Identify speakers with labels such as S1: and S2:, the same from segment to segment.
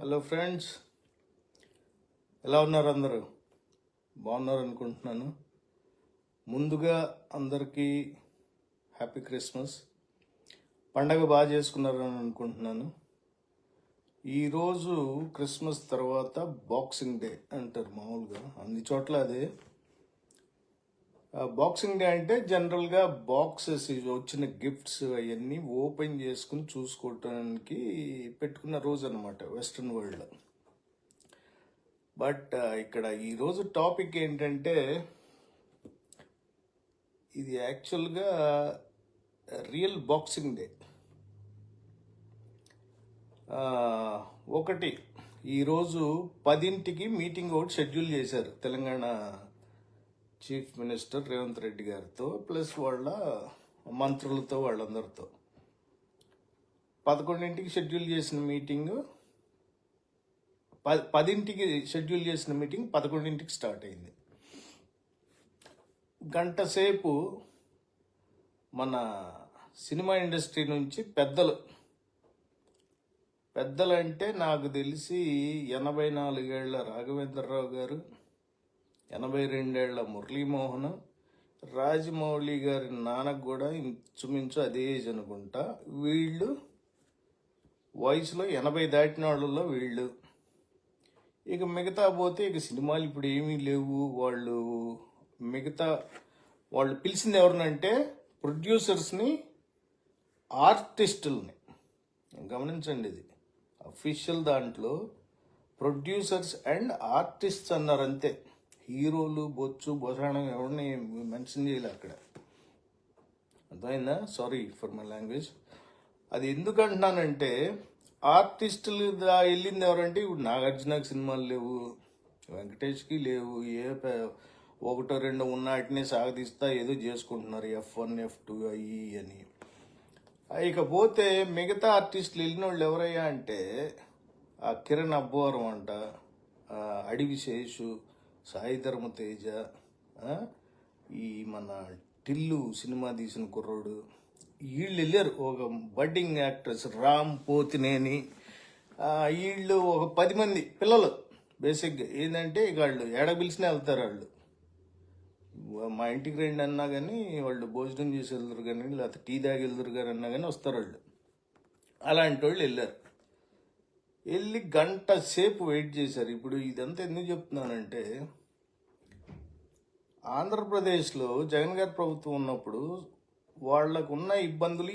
S1: Hello friends ఎలా ఉన్నారు అందరూ? బాగున్నారు అనుకుంటున్నాను. ముందుగా అందరికీ హ్యాపీ క్రిస్మస్ పండగ బాగా చేసుకున్నారని అనుకుంటున్నాను. ఈరోజు క్రిస్మస్ తర్వాత బాక్సింగ్ డే అంటారు మామూలుగా. అన్ని చోట్ల అదే. బాక్సింగ్ డే అంటే జనరల్గా బాక్సెస్ వచ్చిన గిఫ్ట్స్ అవన్నీ ఓపెన్ చేసుకుని చూసుకోవటానికి పెట్టుకున్న రోజు అనమాట వెస్ట్రన్ వరల్డ్లో బట్ ఇక్కడ ఈరోజు టాపిక్ ఏంటంటే ఇది యాక్చువల్గా రియల్ బాక్సింగ్ డే ఒకటి ఈరోజు పదింటికి మీటింగ్ ఒకటి షెడ్యూల్ చేశారు తెలంగాణ చీఫ్ మినిస్టర్ రేవంత్ రెడ్డి గారితో ప్లస్ వాళ్ళ మంత్రులతో వాళ్ళందరితో. పదకొండింటికి షెడ్యూల్ చేసిన మీటింగ్ ప- పదింటికి షెడ్యూల్ చేసిన మీటింగ్ పదకొండింటికి స్టార్ట్ అయింది. గంట సేపు మన సినిమా ఇండస్ట్రీ నుంచి పెద్దలు పెద్దలంటే నాకు తెలిసి ఎనభై నాలుగేళ్ళ రాఘవేంద్రరావు గారు ఎనభై రెండేళ్ళ మురళీమోహన్ రాజమౌళి గారి నాన్నకు కూడా ఇంచుమించు అదే ఏజ్ అనుకుంటా వీళ్ళు వయసులో ఎనభై దాటిన వాళ్ళలో వీళ్ళు. ఇక మిగతా పోతే ఇక సినిమాలు ఇప్పుడు ఏమీ లేవు. వాళ్ళు మిగతా వాళ్ళు పిలిచింది ఎవరినంటే ప్రొడ్యూసర్స్ని ఆర్టిస్టుల్ని. గమనించండి ఇది. అఫీషియల్ దాంట్లో ప్రొడ్యూసర్స్ అండ్ ఆర్టిస్ట్స్ అన్నారు అంతే హీరోలు బొచ్చు బొసాణం ఎవరిని మెన్షన్ చేయలే అక్కడ. అర్థమైందా? సారీ ఫర్ మై లాంగ్వేజ్ అది ఎందుకు అంటున్నానంటే ఆర్టిస్టులు వెళ్ళింది ఎవరంటే ఇప్పుడు నాగార్జునకి సినిమాలు లేవు వెంకటేష్కి లేవు ఏ ఒకటో రెండో ఉన్న వాటిని సాగదీస్తా ఏదో చేసుకుంటున్నారు ఎఫ్ వన్ ఎఫ్ టూ అయ్యి అని. ఇకపోతే మిగతా ఆర్టిస్టులు వెళ్ళిన వాళ్ళు ఎవరయ్యా అంటే ఆ కిరణ్ అబ్బోరం అంట అడవి అడివి శేషు సాయి ధర్మ తేజ ఈ మన టిల్లు సినిమా తీసిన కుర్రోడు. వీళ్ళు వెళ్ళారు ఒక బడ్డింగ్ యాక్ట్రెస్ రామ్ పోతినేని. వీళ్ళు ఒక పది మంది పిల్లలు. బేసిక్గా ఏంటంటే ఇక వాళ్ళు ఏడ పిలిచినా వెళ్తారు వాళ్ళు. మా ఇంటికి రండి అన్నా కానీ వాళ్ళు భోజనం చేసి వెళ్తారు కానీ లేకపోతే టీ తాగి వెళ్తారు కానీ అన్నా కానీ వస్తారు వాళ్ళు. అలాంటి వాళ్ళు వెళ్ళారు. వెళ్ళి గంట సేపు వెయిట్ చేశారు. ఇప్పుడు ఇదంతా ఎందుకు చెప్తున్నానంటే ఆంధ్రప్రదేశ్లో జగన్ గారి ప్రభుత్వం ఉన్నప్పుడు వాళ్ళకు ఉన్న ఇబ్బందులు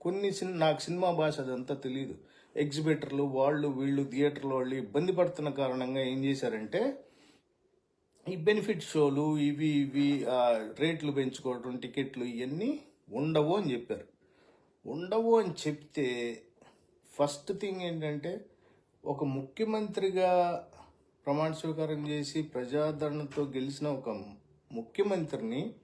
S1: కొన్ని సిన్ నాకు సినిమా భాష అదంతా తెలియదు ఎగ్జిబిటర్లు వాళ్ళు వీళ్ళు థియేటర్లు వాళ్ళు ఇబ్బంది పడుతున్న కారణంగా ఏం చేశారంటే ఈ బెనిఫిట్ షోలు ఇవి ఇవి రేట్లు పెంచుకోవడం టికెట్లు ఇవన్నీ ఉండవు అని చెప్పారు. ఉండవు అని చెప్తే ఫస్ట్ థింగ్ ఏంటంటే ఒక ముఖ్యమంత్రిగా ప్రమాణ స్వీకారం చేసి ప్రజాదరణతో గెలిచిన ఒక ముఖ్యమంత్రిని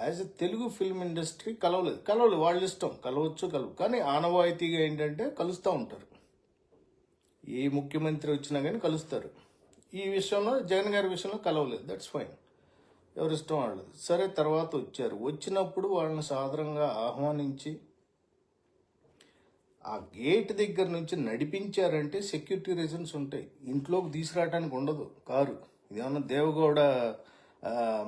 S1: as a Telugu film industry కలవలేదు. కలవలేదు. వాళ్ళ ఇష్టం. కలవచ్చు కలవు కానీ ఆనవాయితీగా ఏంటంటే కలుస్తూ ఉంటారు. ఏ ముఖ్యమంత్రి వచ్చినా కానీ కలుస్తారు. ఈ విషయంలో జగన్ గారి విషయంలో కలవలేదు. దట్స్ ఫైన్ ఎవరిష్టం ఇష్టం సరే తర్వాత వచ్చారు. వచ్చినప్పుడు వాళ్ళని సాధారణంగా ఆహ్వానించి ఆ గేట్ దగ్గర నుంచి నడిపించారంటే సెక్యూరిటీ రీజన్స్ ఉంటాయి. ఇంట్లోకి తీసుకురావడానికి ఉండదు కారు. ఇదేమన్నా దేవగౌడ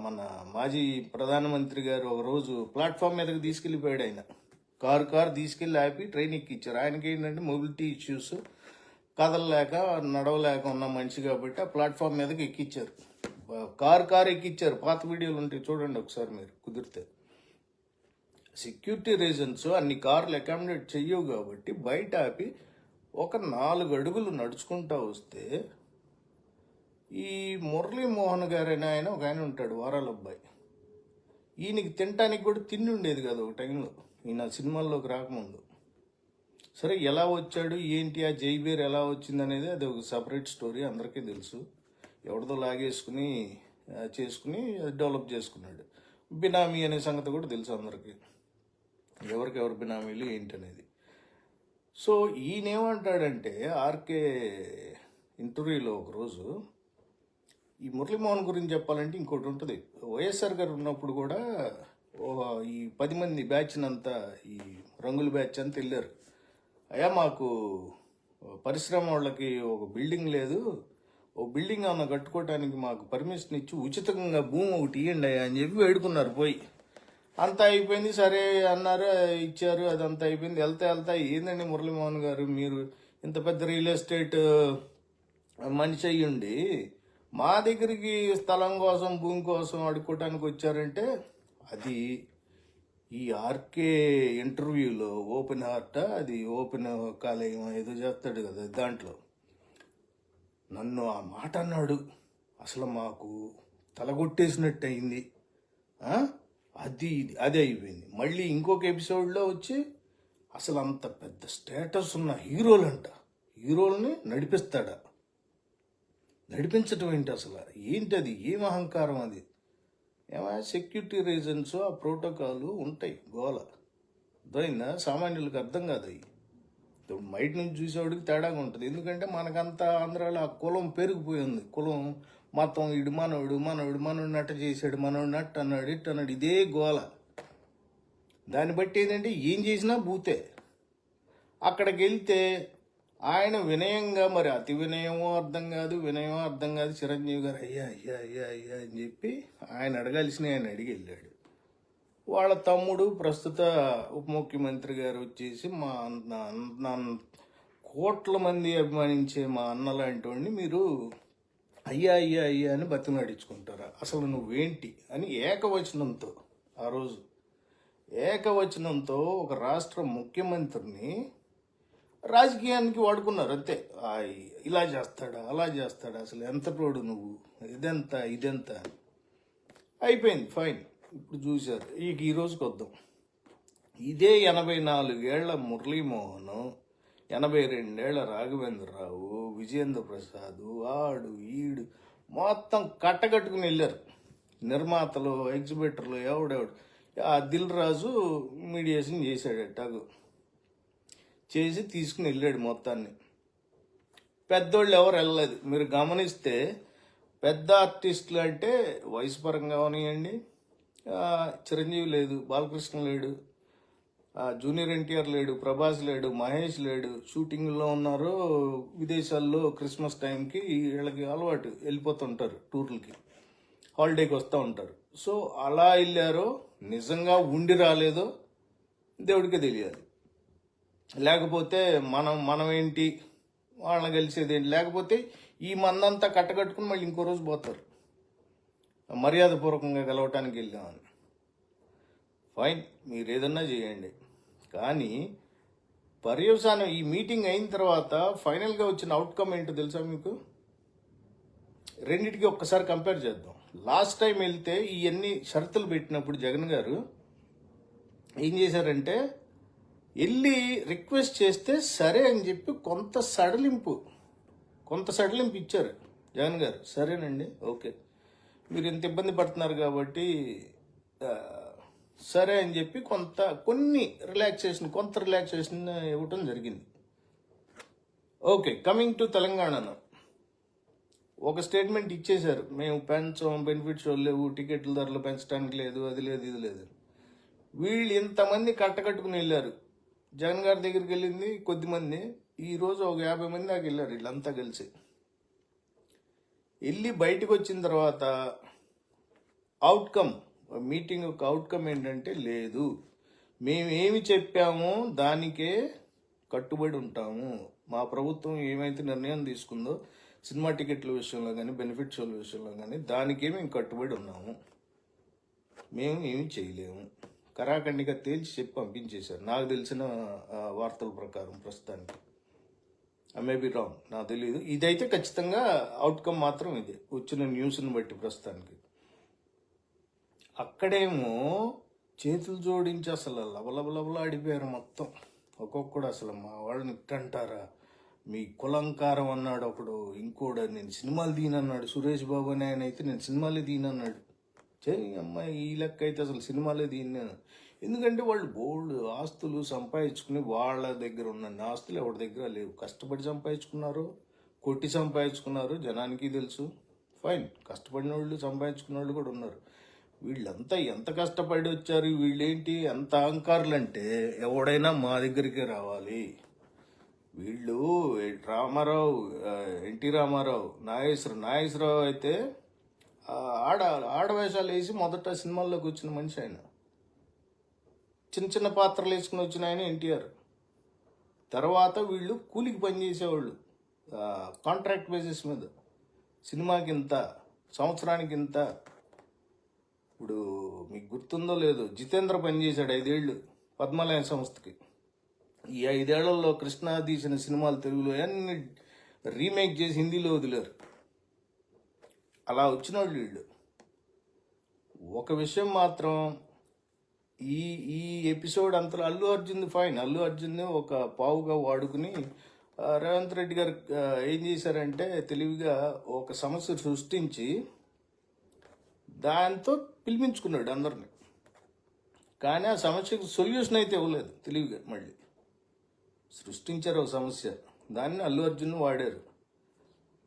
S1: మన మాజీ ప్రధానమంత్రి గారు ఒక రోజు ప్లాట్ఫామ్ మీదకి తీసుకెళ్ళిపోయాడు ఆయన. కారు కారు తీసుకెళ్ళి ఆపి ట్రైన్ ఎక్కిచ్చారు. ఆయనకి ఏంటంటే మొబిలిటీ ఇష్యూస్ కదలలేక నడవలేక ఉన్న మనిషి కాబట్టి ఆ ప్లాట్ఫామ్ మీదకి ఎక్కిచ్చారు. Car car ఎక్కిచ్చారు. పాత వీడియోలు ఉంటాయి చూడండి ఒకసారి మీరు కుదిరితే. సెక్యూరిటీ రీజన్స్ అన్ని కార్లు అకామిడేట్ చెయ్యవు కాబట్టి బయట ఆపి ఒక నాలుగు అడుగులు నడుచుకుంటా వస్తే ఈ మురళీమోహన్ గారు ఆయన ఒక ఆయన ఉంటాడు వారాల అబ్బాయి. ఈయనకి తినటానికి కూడా తిండి ఉండేది కదా ఒక టైంలో. ఈయన సినిమాల్లోకి రాకముందు. సరే ఎలా వచ్చాడు ఏంటి ఆ జైబీర్ ఎలా వచ్చింది అనేది అది ఒక సపరేట్ స్టోరీ అందరికీ తెలుసు. ఎవరిదో లాగేసుకుని చేసుకుని డెవలప్ చేసుకున్నాడు. బినామీ అనే సంగతి కూడా తెలుసు అందరికీ. ఎవరికి బినామీలు ఏంటి అనేది సో ఈయనేమంటాడంటే ఆర్కే ఇంటర్వ్యూలో ఒకరోజు ఈ మురళీమోహన్ గురించి చెప్పాలంటే ఇంకోటి ఉంటుంది. వైఎస్ఆర్ గారు ఉన్నప్పుడు కూడా ఓ ఈ పది మంది బ్యాచ్నంతా ఈ రంగుల బ్యాచ్ అంతా వెళ్ళారు. అయ్యా మాకు పరిశ్రమ వాళ్ళకి ఒక బిల్డింగ్ లేదు. ఓ బిల్డింగ్ ఏమన్నా కట్టుకోవటానికి మాకు పర్మిషన్ ఇచ్చి ఉచితంగా భూమి ఒకటి ఇవ్వండి అని చెప్పి వేడుకున్నారు పోయి. అంతా అయిపోయింది సరే అన్నారు ఇచ్చారు అదంతా అయిపోయింది. వెళ్తా వెళ్తా ఏందండి మురళీమోహన్ గారు? మీరు ఇంత పెద్ద రియల్ ఎస్టేట్ మనిషి అయ్యుండి మా దగ్గరికి స్థలం కోసం భూమి కోసం అడుక్కోవటానికి వచ్చారంటే అది ఈ ఆర్కే ఇంటర్వ్యూలో ఓపెన్ హార్ట్? అది ఓపెన్ కాలేయం ఏదో చేస్తాడు కదా దాంట్లో. నన్ను ఆ మాట అన్నాడు. అసలు మాకు తలగొట్టేసినట్టు అయింది అది ఇది అది అయిపోయింది. మళ్ళీ ఇంకొక ఎపిసోడ్లో వచ్చి అసలు అంత పెద్ద స్టేటస్ ఉన్న హీరోలంట. హీరోల్ని నడిపిస్తాడా. నడిపించటం ఏంటి అసలు? ఏంటి అది ఏం అహంకారం అది? ఏమైనా సెక్యూరిటీ రీజన్స్ ఆ ప్రోటోకాల్ ఉంటాయి గోల. అర్థమైందా? సామాన్యులకు అర్థం కాదు అవి ఇప్పుడు బయట నుంచి చూసేవాడికి తేడాగా ఉంటుంది. ఎందుకంటే మనకంతా ఆంధ్రాలో ఆ కులం పెరిగిపోయింది కులం మొత్తం ఇడు మనోడు మనోడు మనోడు నట్ట చేశాడు మనోడు అన్నాడు ఇట్టు అన్నాడు ఇదే గోల. దాన్ని బట్టి ఏంటంటే ఏం చేసినా బూతే అక్కడికి వెళ్తే ఆయన వినయంగా మరి అతి వినయమో అర్థం కాదు వినయమో అర్థం కాదు చిరంజీవి గారు అయ్యా అయ్యా అయ్యా అయ్యా అని చెప్పి ఆయన అడగాల్సిన ఆయన అడిగి వెళ్ళాడు వాళ్ళ తమ్ముడు ప్రస్తుత ఉప ముఖ్యమంత్రి గారు వచ్చేసి మా అన్న- కోట్ల మంది అభిమానించే మా అన్న లాంటి వాడిని మీరు అయ్యా అయ్యా అయ్యా అని బతిమలాడించుకుంటారా? అసలు నువ్వేంటి అని ఏకవచనంతో ఆ రోజు ఏకవచనంతో ఒక రాష్ట్ర ముఖ్యమంత్రిని రాజకీయానికి వాడుకున్నారు అంతే. ఇలా చేస్తాడా అలా చేస్తాడా అసలు ఎంత తోడు నువ్వు? ఇదెంత ఇదెంత అయిపోయింది ఫైన్. ఇప్పుడు చూశారు ఇక ఈ రోజుకి వద్దాం. ఇదే ఎనభై నాలుగేళ్ళ మురళీమోహన్ ఎనభై రెండేళ్ళ రాఘవేంద్రరావు విజయేంద్ర ప్రసాద్ ఆడు ఈడు మొత్తం కట్టగట్టుకుని వెళ్ళారు. నిర్మాతలు ఎగ్జిబిటర్లు ఎవడెవడు. ఆ దిల్ రాజు మీడియేషన్ చేశాడు అట్టాగు చేసి తీసుకుని వెళ్ళాడు మొత్తాన్ని. పెద్దోళ్ళు ఎవరు వెళ్ళలేదు. మీరు గమనిస్తే పెద్ద ఆర్టిస్టులు అంటే వయసు పరంగా ఉన్నాయండి చిరంజీవి లేదు బాలకృష్ణ లేడు జూనియర్ ఎన్టీఆర్ లేడు ప్రభాస్ లేడు మహేష్ లేడు షూటింగ్లో ఉన్నారు. విదేశాల్లో క్రిస్మస్ టైంకి వీళ్ళకి అలవాటు వెళ్ళిపోతుంటారు టూర్లకి. హాలిడేకి వస్తూ ఉంటారు. సో అలా వెళ్ళారో నిజంగా ఉండి రాలేదో దేవుడికే తెలియాలి. లేకపోతే మనం మనం ఏంటి వాళ్ళని కలిసేది ఏంటి? లేకపోతే ఈ మందంతా కట్టగట్టుకుని మళ్ళీ ఇంకో రోజు పోతారు. మర్యాదపూర్వకంగా కలవటానికి వెళ్ళామని. ఫైన్ మీరు ఏదన్నా చేయండి. కానీ పర్యవసానం ఈ మీటింగ్ అయిన తర్వాత ఫైనల్గా వచ్చిన అవుట్కమ్ ఏంటో తెలుసా మీకు? రెండిటికి ఒక్కసారి కంపేర్ చేద్దాం. లాస్ట్ టైం వెళ్తే ఇవన్నీ షరతులు పెట్టినప్పుడు జగన్ గారు ఏం చేశారంటే వెళ్ళి రిక్వెస్ట్ చేస్తే సరే అని చెప్పి కొంత సడలింపు కొంత సడలింపు ఇచ్చారు జగన్ గారు. సరేనండి ఓకే. మీరు ఇంత ఇబ్బంది పడుతున్నారు కాబట్టి సరే అని చెప్పి కొంత కొన్ని రిలాక్సేషన్ కొంత రిలాక్సేషన్ ఇవ్వటం జరిగింది. ఓకే కమింగ్ టు తెలంగాణను ఒక స్టేట్మెంట్ ఇచ్చేశారు. మేము పెంచం బెనిఫిట్స్ లేవు టికెట్ల ధరలు పెంచడానికి లేదు అది లేదు ఇది లేదు. వీళ్ళు ఇంతమంది కట్టకట్టుకుని వెళ్ళారు. జగన్ గారి దగ్గరికి వెళ్ళింది కొద్దిమంది ఈరోజు ఒక యాభై మంది దాకా వెళ్ళారు వీళ్ళంతా కలిసి. వెళ్ళి బయటకు వచ్చిన తర్వాత అవుట్కమ్ మీటింగ్ యొక్క అవుట్కమ్ ఏంటంటే లేదు. మేము ఏమి చెప్పామో దానికే కట్టుబడి ఉంటాము. మా ప్రభుత్వం ఏమైతే నిర్ణయం తీసుకుందో సినిమా టికెట్ల విషయంలో కానీ బెనిఫిట్ షోల విషయంలో కానీ దానికే మేము కట్టుబడి ఉన్నాము. మేము ఏమి చేయలేము. కరాఖండిగా తేల్చి చెప్పి పంపించేశారు. నాకు తెలిసిన వార్తల ప్రకారం ప్రస్తుతానికి. మే బి రాంగ్ నాకు తెలియదు ఇదైతే ఖచ్చితంగా అవుట్కమ్ మాత్రం ఇదే. వచ్చిన న్యూస్ని బట్టి ప్రస్తుతానికి. అక్కడేమో చేతులు జోడించి అసలు లబలబలబల ఆడిపోయారు మొత్తం. ఒక్కొక్కడు అసలు మా వాళ్ళని ఇట్టంటారా మీ కులంకారం అన్నాడు ఒకడు ఇంకోడు నేను సినిమాలు తీనన్నాడు సురేష్ బాబు అని ఆయన అయితే నేను సినిమాలే తీనన్నాడు చే అమ్మాయి ఈ లెక్క అయితే అసలు సినిమాలే తీయను ఎందుకంటే వాళ్ళు బోల్డ్ ఆస్తులు సంపాదించుకుని వాళ్ళ దగ్గర ఉన్న ఆస్తులు ఎవరి దగ్గర లేవు. కష్టపడి సంపాదించుకున్నారు కొట్టి సంపాదించుకున్నారు జనానికి తెలుసు. ఫైన్ కష్టపడిన వాళ్ళు సంపాదించుకున్న వాళ్ళు కూడా ఉన్నారు. వీళ్ళంతా ఎంత కష్టపడి వచ్చారు వీళ్ళేంటి ఎంత అహంకారులు అంటే ఎవడైనా మా దగ్గరికి రావాలి. వీళ్ళు రామారావు ఎన్టీ రామారావు నాగేశ్వరరావు నాగేశ్వరరావు అయితే ఆడ ఆడవేషాలు వేసి మొదట సినిమాల్లోకి వచ్చిన మనిషి ఆయన. చిన్న చిన్న పాత్రలు వేసుకుని వచ్చిన ఆయన ఎన్టీఆర్. తర్వాత వీళ్ళు కూలికి పనిచేసేవాళ్ళు కాంట్రాక్ట్ బేసిస్ మీద. సినిమాకి ఇంత సంవత్సరానికి ఇంత ఇప్పుడు మీకు గుర్తుందో లేదో జితేంద్ర పనిచేశాడు ఐదేళ్ళు పద్మాలయ సంస్థకి. ఈ ఐదేళ్ళలో కృష్ణ తీసిన సినిమాలు తెలుగులో అన్ని రీమేక్ చేసి హిందీలో వదిలేరు. అలా వచ్చిన వాళ్ళు. వీళ్ళు ఒక విషయం మాత్రం ఈ ఈ ఎపిసోడ్ అంతలో అల్లు అర్జున్ ఫైన్. అల్లు అర్జున్ ఒక పావుగా వాడుకుని రేవంత్ రెడ్డి గారు ఏం చేశారంటే తెలివిగా ఒక సమస్య సృష్టించి దాంతో పిలిపించుకున్నాడు అందరిని. కానీ ఆ సమస్యకు సొల్యూషన్ అయితే ఇవ్వలేదు తెలివిగా మళ్ళీ. సృష్టించారు ఒక సమస్య. దాన్ని అల్లు అర్జున్ వాడారు.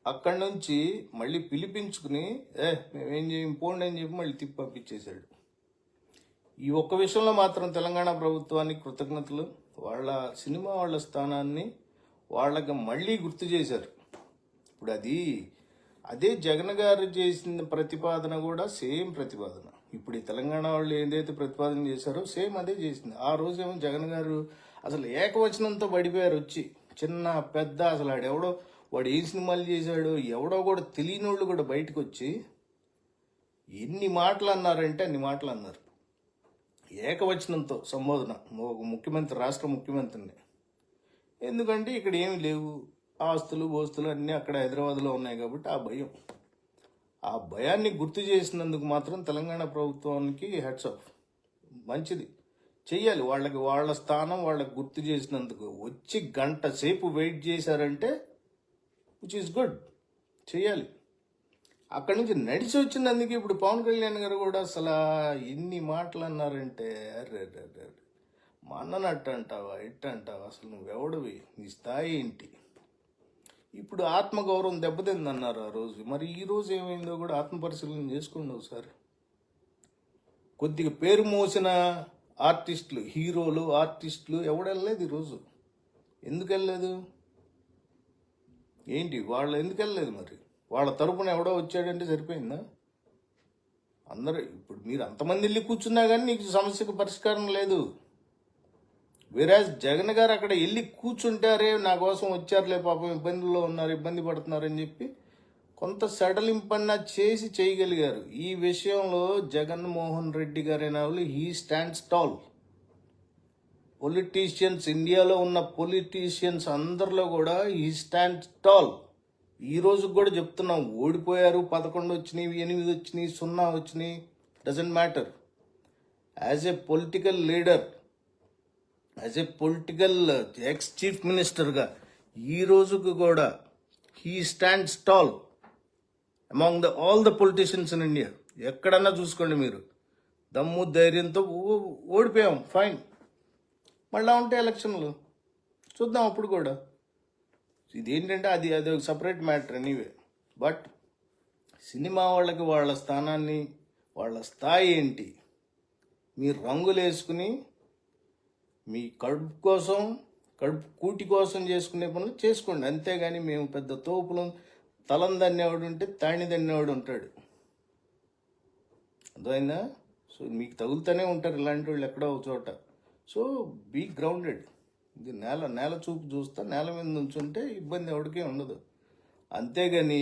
S1: అక్కడి నుంచి మళ్ళీ పిలిపించుకుని ఏ మేమేం చేయం పోండి అని చెప్పి మళ్ళీ తిప్పి పంపించేశాడు. ఈ ఒక్క విషయంలో మాత్రం తెలంగాణ ప్రభుత్వానికి కృతజ్ఞతలు. వాళ్ళ సినిమా వాళ్ళ స్థానాన్ని వాళ్ళకి మళ్ళీ గుర్తు చేశారు. ఇప్పుడు అది అదే జగన్ గారు చేసిన ప్రతిపాదన కూడా సేమ్ ప్రతిపాదన. ఇప్పుడు ఈ తెలంగాణ వాళ్ళు ఏదైతే ప్రతిపాదన చేశారో సేమ్ అదే చేసింది. ఆ రోజేమో జగన్ గారు అసలు ఏకవచనంతో పడిపోయారు వచ్చి. చిన్న పెద్ద అసలు ఆడెవడో వాడు ఏ సినిమాలు చేశాడో ఎవడో కూడా తెలియని వాళ్ళు కూడా బయటకు వచ్చి ఎన్ని మాటలు అన్నారంటే అన్ని మాటలు అన్నారు. ఏకవచనంతో సంబోధన. ఒక ముఖ్యమంత్రి రాష్ట్ర ముఖ్యమంత్రిని. ఎందుకంటే ఇక్కడ ఏమి లేవు. ఆస్తులు బోస్తులు అన్నీ అక్కడ హైదరాబాద్లో ఉన్నాయి కాబట్టి ఆ భయం. ఆ భయాన్ని గుర్తు చేసినందుకు మాత్రం తెలంగాణ ప్రభుత్వానికి హెడ్స్ ఆఫ్ మంచిది. చెయ్యాలి. వాళ్ళకి వాళ్ళ స్థానం వాళ్ళకి గుర్తు చేసినందుకు. వచ్చి గంట సేపు వెయిట్ చేశారంటే విచ్ ఈస్ గుడ్ చెయ్యాలి. అక్కడి నుంచి నడిచి వచ్చినందుకు ఇప్పుడు పవన్ కళ్యాణ్ గారు కూడా అసలు ఎన్ని మాటలు అన్నారంటే అర్రే మా అన్ననట్టు అంటావా ఇట్టంటావా? అంటావా అసలు ఎవడవి నీ స్థాయి ఏంటి? ఇప్పుడు ఆత్మగౌరవం దెబ్బతిందన్నారు ఆ రోజు. మరి ఈ రోజు ఏమైందో కూడా ఆత్మపరిశీలన చేసుకోండి ఒకసారి కొద్దిగా పేరు మోసిన ఆర్టిస్టులు హీరోలు ఆర్టిస్టులు ఎవడెళ్ళలేదు ఈరోజు ఎందుకు వెళ్ళలేదు? ఏంటి? వాళ్ళు ఎందుకు వెళ్ళలేదు మరి? వాళ్ళ తరపున ఎవడో వచ్చాడంటే సరిపోయిందా? అందరూ ఇప్పుడు మీరు అంతమంది వెళ్ళి కూర్చున్నా కానీ నీకు సమస్యకు పరిష్కారం లేదు. వీరాజ్ జగన్ గారు అక్కడ వెళ్ళి కూర్చుంటారే నా కోసం వచ్చారులే పాపం ఇబ్బందుల్లో ఉన్నారు ఇబ్బంది పడుతున్నారని చెప్పి కొంత సడలింపన్నా చేసి చేయగలిగారు. ఈ విషయంలో జగన్మోహన్ రెడ్డి గారైన వాళ్ళు హీ స్టాండ్స్ టాల్ పొలిటీషియన్స్ ఇండియాలో ఉన్న పొలిటీషియన్స్ అందరిలో కూడా హీ స్టాండ్ టాల్ ఈ రోజు కూడా చెప్తున్నాం ఓడిపోయారు పదకొండు వచ్చినాయి ఎనిమిది వచ్చినాయి సున్నా వచ్చినాయి doesn't matter as a political leader as a political ex chief మినిస్టర్గా ఈ రోజుకు కూడా he stands tall among the all the politicians in India ఎక్కడన్నా చూసుకోండి మీరు. దమ్ము ధైర్యంతో ఓడిపోయాం ఫైన్ మళ్ళా ఉంటాయి ఎలక్షన్లు. చూద్దాం అప్పుడు కూడా. ఇదేంటంటే అది అది ఒక separate matter anyway but cinema వాళ్ళకి వాళ్ళ స్థానాన్ని వాళ్ళ స్థాయి ఏంటి? మీరు రంగులు వేసుకుని మీ కడుపు కోసం కడుపు కూటి కోసం చేసుకునే పనులు చేసుకోండి. అంతేగాని మేము పెద్ద తోపులు తలం దన్నేవాడు ఉంటే తాణి దన్నేవాడు ఉంటాడు. అర్థమైందా? సో మీకు తగులుతూనే ఉంటారు ఇలాంటి వాళ్ళు ఎక్కడో ఒక చోట. సో బీ గ్రౌండెడ్ ఇది నేల నేల చూపు చూస్తా నేల మీద నుంచుంటే ఇబ్బంది ఎవరికీ ఉండదు. అంతేగాని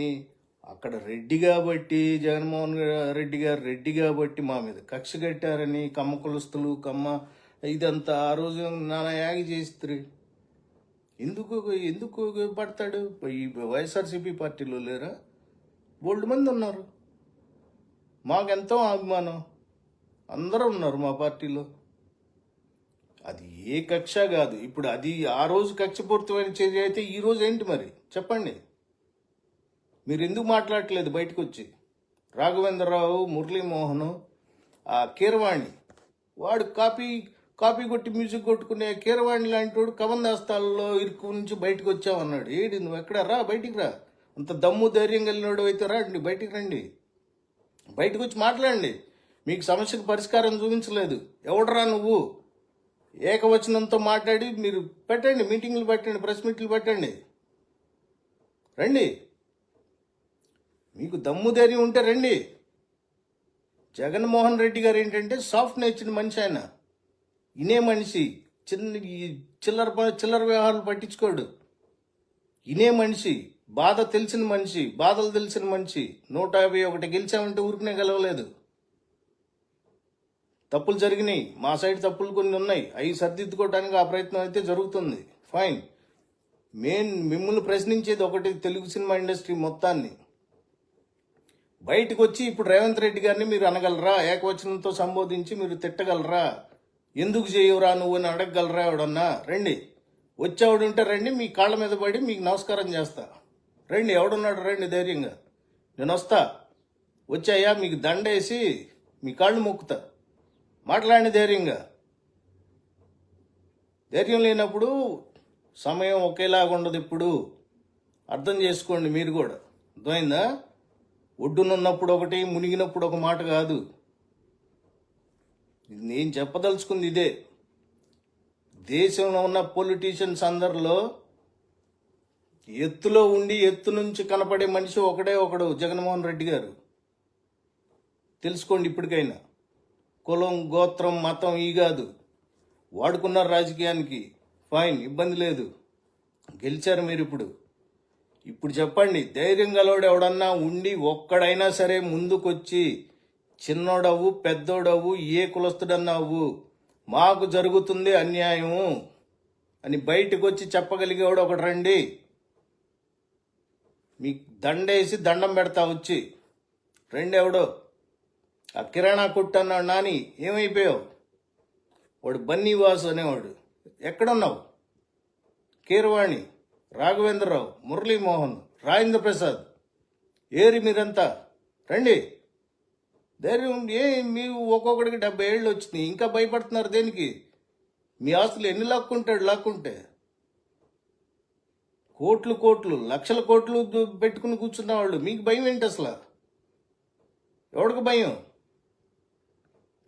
S1: అక్కడ రెడ్డి కాబట్టి జగన్మోహన్ రెడ్డి గారు రెడ్డి కాబట్టి మా మీద కక్ష కట్టారని కమ్మ కులస్తులు కమ్మ ఇదంతా ఆ రోజు నానా యాగి చేస్తారు. ఎందుకు ఎందుకు పడతాడు ఈ వైఎస్ఆర్సీపీ పార్టీలో లేరా? బోల్డ్ మంది ఉన్నారు. మాకెంతో అభిమానం. అందరూ ఉన్నారు మా పార్టీలో. అది ఏ కక్ష కాదు. ఇప్పుడు అది ఆ రోజు కక్షపూరితమైన చర్య అయితే ఈ రోజు ఏంటి మరి? చెప్పండి. మీరు ఎందుకు మాట్లాడట్లేదు బయటకు వచ్చి రాఘవేంద్రరావు మురళీమోహన్ ఆ కీరవాణి వాడు కాపీ కాపీ కొట్టి మ్యూజిక్ కొట్టుకునే కీరవాణి లాంటి వాడు కబందాస్తాల్లో ఇరుకు నుంచి బయటకు వచ్చావన్నాడు. ఏడి నువ్వు ఎక్కడ? రా బయటికి రా. అంత దమ్ము ధైర్యం కలిగినోడు అయితే రాండి బయటికి రండి. బయటకు వచ్చి మాట్లాడండి. మీకు సమస్యకు పరిష్కారం చూపించలేదు. ఎవడరా నువ్వు? ఏకవచనంతో మాట్లాడి మీరు పెట్టండి మీటింగ్లు పెట్టండి ప్రెస్ మీట్లు పెట్టండి. రండి. మీకు దమ్ము ధైర్యం ఉంటే రండి. జగన్మోహన్ రెడ్డి గారు ఏంటంటే సాఫ్ట్ నేచర్ మనిషి ఆయన. ఇనే మనిషి చిన్న ఈ చిల్లర ప- చిల్లర వ్యవహారాలు పట్టించుకోడు. ఇనే మనిషి బాధ తెలిసిన మనిషి బాధలు తెలిసిన మనిషి నూట యాభై ఒకటి గెలిచామంటే ఊరికనే గెలవలేదు. తప్పులు జరిగినాయి. మా సైడ్ తప్పులు కొన్ని ఉన్నాయి. అవి సర్దిద్దుకోవడానికి ఆ ప్రయత్నం అయితే జరుగుతుంది. ఫైన్. మెయిన్ మిమ్మల్ని ప్రశ్నించేది ఒకటి తెలుగు సినిమా ఇండస్ట్రీ మొత్తాన్ని. బయటకు వచ్చి ఇప్పుడు రేవంత్ రెడ్డి గారిని మీరు అనగలరా? ఏకవచనంతో సంబోధించి మీరు తిట్టగలరా? ఎందుకు చేయవురా నువ్వు అని అడగగలరా ఎవడన్నా? రండి. వచ్చేవాడుంటే రండి మీ కాళ్ళ మీద పడి మీకు నమస్కారం చేస్తా. రండి ఎవడున్నాడు? రండి ధైర్యంగా. నేను వస్తా. వచ్చాయా? మీకు దండేసి మీ కాళ్ళు మొక్కుతా. మాట్లాడండి ధైర్యంగా. ధైర్యం లేనప్పుడు సమయం ఒకేలాగా ఉండదు ఇప్పుడు. అర్థం చేసుకోండి మీరు కూడా. అర్థమైందా? ఒడ్డునున్నప్పుడు ఒకటి మునిగినప్పుడు ఒక మాట కాదు. నేను చెప్పదలుచుకుంది ఇదే. దేశంలో ఉన్న పొలిటీషియన్స్ అందరిలో ఎత్తులో ఉండి ఎత్తు నుంచి కనపడే మనిషి ఒకడే ఒకడు జగన్మోహన్ రెడ్డి గారు. తెలుసుకోండి ఇప్పటికైనా. కులం గోత్రం మతం ఈ కాదు. వాడుకున్నారు రాజకీయానికి ఫైన్ ఇబ్బంది లేదు. గెలిచారు మీరు ఇప్పుడు. ఇప్పుడు చెప్పండి ధైర్యం గలవాడు ఎవడన్నా ఉండి ఒక్కడైనా సరే ముందుకొచ్చి చిన్నోడవు పెద్దోడవు ఏ కులస్తుడన్నావు? మాకు జరుగుతుంది అన్యాయము అని బయటకు వచ్చి చెప్పగలిగేవాడు ఒకడు రండి. మీకు దండేసి దండం పెడతా వచ్చి. రండి ఎవడో. ఆ కిరాణా కొట్టు అన్నాడు నాని ఏమైపోయావు? వాడు బన్నీవాసు అనేవాడు. ఎక్కడున్నావు? కీరవాణి రాఘవేంద్రరావు మురళీమోహన్ రాజేంద్ర ప్రసాద్ ఏరి మీరంతా. రండి. ధైర్యం ఏ మీ ఒక్కొక్కడికి డెబ్బై ఏళ్ళు వచ్చినాయి. ఇంకా భయపడుతున్నారు దేనికి? మీ ఆస్తులు ఎన్ని లాక్కుంటాడు? లాక్కుంటే కోట్లు కోట్లు లక్షల కోట్లు పెట్టుకుని కూర్చున్న వాళ్ళు. మీకు భయం ఏంటి అసలు? ఎవడికి భయం?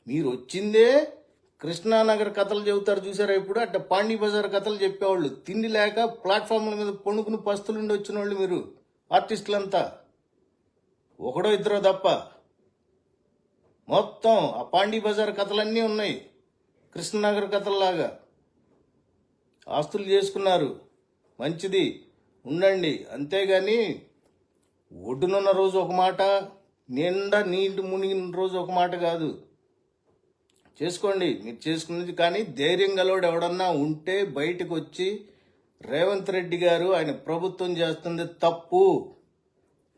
S1: మీరు వచ్చిందే కృష్ణానగర్ కథలు చెబుతారు చూసారా ఇప్పుడు? అట్ట పాండీ బజార్ కథలు చెప్పేవాళ్ళు. తిండి లేక ప్లాట్ఫామ్ల మీద పొణుకుని పస్తులుండి వచ్చిన వాళ్ళు మీరు ఆర్టిస్టులంతా. ఒకడో ఇద్దరో తప్ప. మొత్తం ఆ పాండీ బజార్ కథలన్నీ ఉన్నాయి. కృష్ణనగర్ కథల్లాగా. ఆస్తులు చేసుకున్నారు. మంచిది. ఉండండి. అంతేగాని ఒడ్డునున్న రోజు ఒక మాట నిండా నీటి మునిగిన రోజు ఒక మాట కాదు. చేసుకోండి. మీరు చేసుకున్నది కానీ ధైర్యం గలవాడు ఎవడన్నా ఉంటే బయటకు వచ్చి రేవంత్ రెడ్డి గారు ఆయన ప్రభుత్వం చేస్తుంది తప్పు.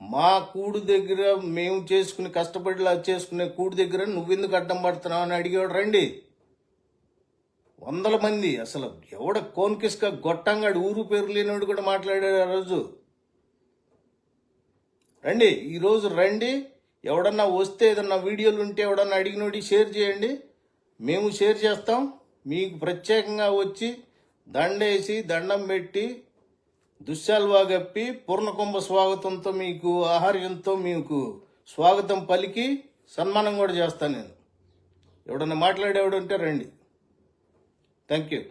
S1: మా కూడు దగ్గర మేము చేసుకుని కష్టపడిలా చేసుకునే కూడు దగ్గర నువ్వెందుకు అడ్డం పడుతున్నావు అని అడిగాడు రండి. వందల మంది. అసలు ఎవడ కోన్కిస్క గొట్టంగాడు ఊరు పేరు లేనివాడు కూడా మాట్లాడాడు ఆ రోజు. రండి ఈరోజు రండి. ఎవడన్నా వస్తే ఏదన్నా వీడియోలు ఉంటే ఎవడన్నా అడిగినోడి షేర్ చేయండి. మేము షేర్ చేస్తాం. మీకు ప్రత్యేకంగా వచ్చి దండేసి దండం పెట్టి దుశ్శాల్వా గప్పి పూర్ణకుంభ స్వాగతంతో మీకు ఆహార్యంతో మీకు స్వాగతం పలికి సన్మానం కూడా చేస్తాను నేను. ఎవడన్నా మాట్లాడేవాడు ఉంటే రండి. Thank you.